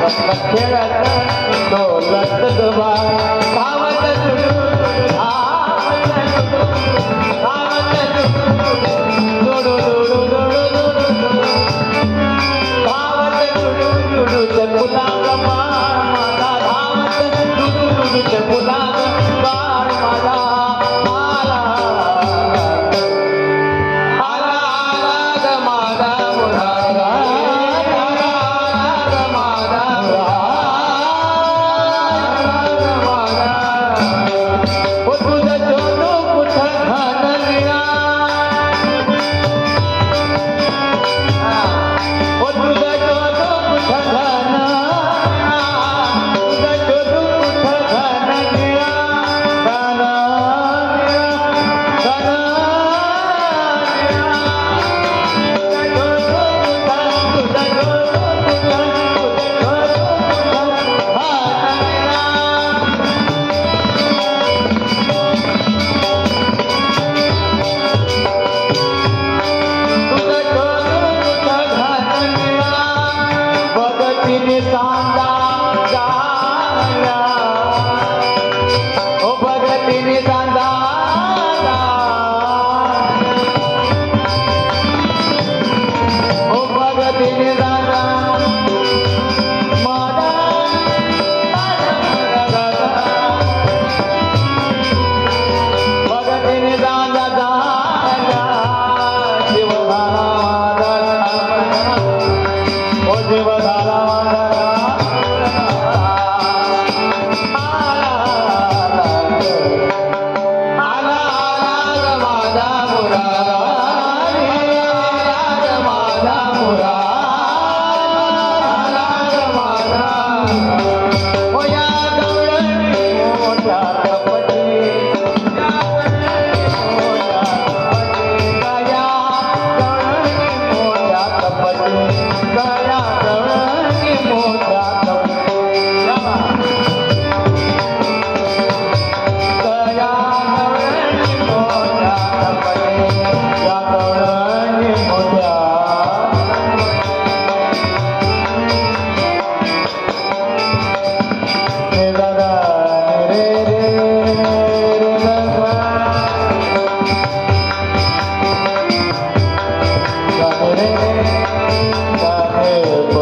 खेळत डोलत दुबा धावत दुडू, धावत दुडू, धावत Sing it. forever.